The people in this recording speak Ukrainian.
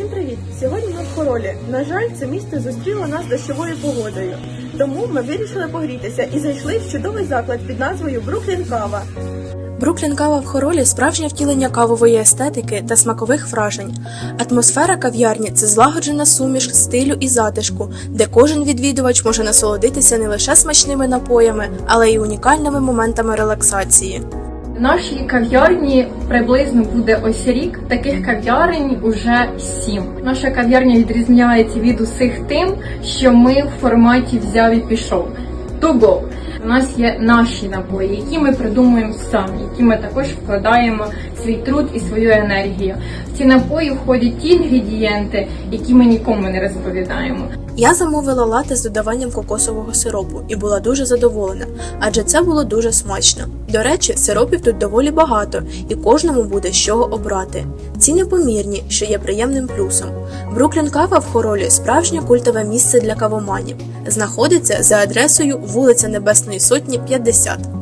Всім привіт! Сьогодні ми в Хоролі. На жаль, це місто зустріло нас дощовою погодою. Тому ми вирішили погрітися і зайшли в чудовий заклад під назвою Бруклін Кава. Бруклін Кава в Хоролі справжнє втілення кавової естетики та смакових вражень. Атмосфера кав'ярні це злагоджена суміш стилю і затишку, де кожен відвідувач може насолодитися не лише смачними напоями, але й унікальними моментами релаксації. Нашій кав'ярні приблизно буде ось рік. Таких кав'ярень уже сім. Наша кав'ярня відрізняється від усіх тим, що ми в форматі взяв і пішов. To go. У нас є наші напої, які ми придумуємо самі, які ми також вкладаємо свій труд і свою енергію. В ці напої входять ті інгредієнти, які ми нікому не розповідаємо. Я замовила лати з додаванням кокосового сиропу і була дуже задоволена, адже це було дуже смачно. До речі, сиропів тут доволі багато, і кожному буде з чого обрати. Ціни помірні, що є приємним плюсом. Бруклін Кава в Хоролі справжнє культове місце для кавоманів. Знаходиться за адресою вулиця Небесної Сотні, 50.